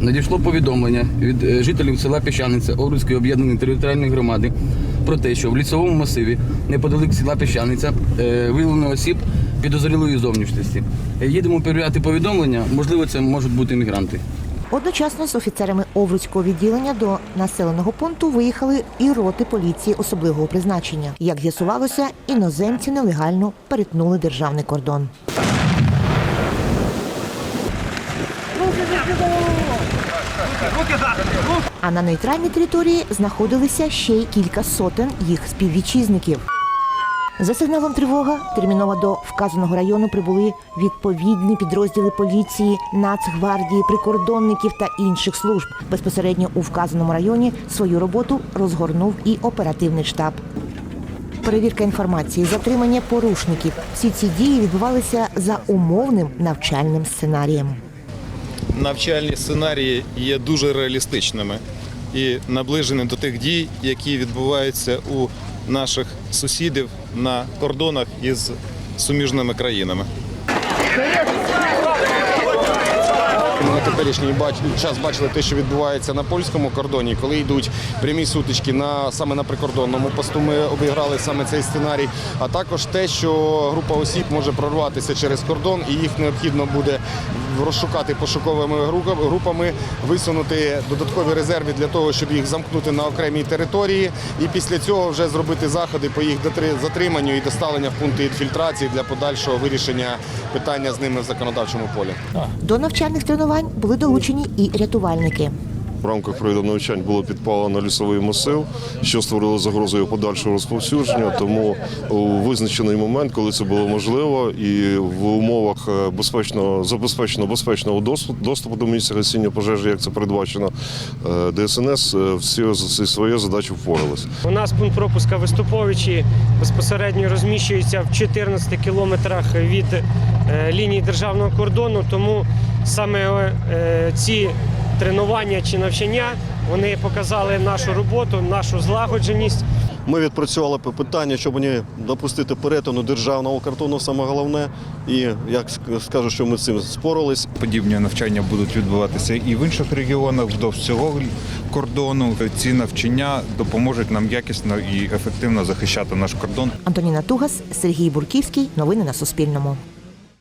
Надійшло повідомлення від е, жителів села Піщаниця Овруцької об'єднаної територіальної громади про те, що в лісовому масиві неподалік села Піщаниця е, виявлено осіб підозрілої зовнішності. Е, Їдемо перевіряти повідомлення. Можливо, це можуть бути мігранти. Одночасно з офіцерами Овруцького відділення до населеного пункту виїхали і роти поліції особливого призначення. Як з'ясувалося, іноземці нелегально перетнули державний кордон. А на нейтральній території знаходилися ще й кілька сотень їх співвітчизників. За сигналом тривога терміново до вказаного району прибули відповідні підрозділи поліції, Нацгвардії, прикордонників та інших служб. Безпосередньо у вказаному районі свою роботу розгорнув і оперативний штаб. Перевірка інформації, затримання порушників. Всі ці дії відбувалися за умовним навчальним сценарієм. навчальні сценарії є дуже реалістичними і наближені до тих дій, які відбуваються у наших сусідів на кордонах із суміжними країнами. На теперішній час бачили те, що відбувається на польському кордоні, коли йдуть прямі сутички на саме на прикордонному посту. Ми обіграли саме цей сценарій. А також те, що група осіб може прорватися через кордон, і їх необхідно буде розшукати пошуковими групами, висунути додаткові резерви для того, щоб їх замкнути на окремій території, і після цього вже зробити заходи по їх затриманню і доставлення в пункти інфільтрації для подальшого вирішення питання з ними в законодавчому полі. До навчальних тренувань були долучені і рятувальники. В рамках проведених навчань було підпалено лісовий масив, що створило загрозу його подальшого розповсюдження. Тому у визначений момент, коли це було можливо, і в умовах е, безпечного забезпеченого безпечного доступу, до місця гасіння пожежі, як це передбачено, е, ДСНС е, всі зі своєю впоралися. У нас пункт пропуска Виступовичі безпосередньо розміщується в 14 кілометрах від лінії державного кордону, тому саме ці тренування чи навчання вони показали нашу роботу, нашу злагодженість. Ми відпрацювали по питання, щоб не допустити перетину державного кордону, саме головне. І як скажу, що ми з цим спорились. Подібні навчання будуть відбуватися і в інших регіонах вздовж цього кордону. Ці навчання допоможуть нам якісно і ефективно захищати наш кордон. Антоніна Тугас, Сергій Бурківський. Новини на Суспільному.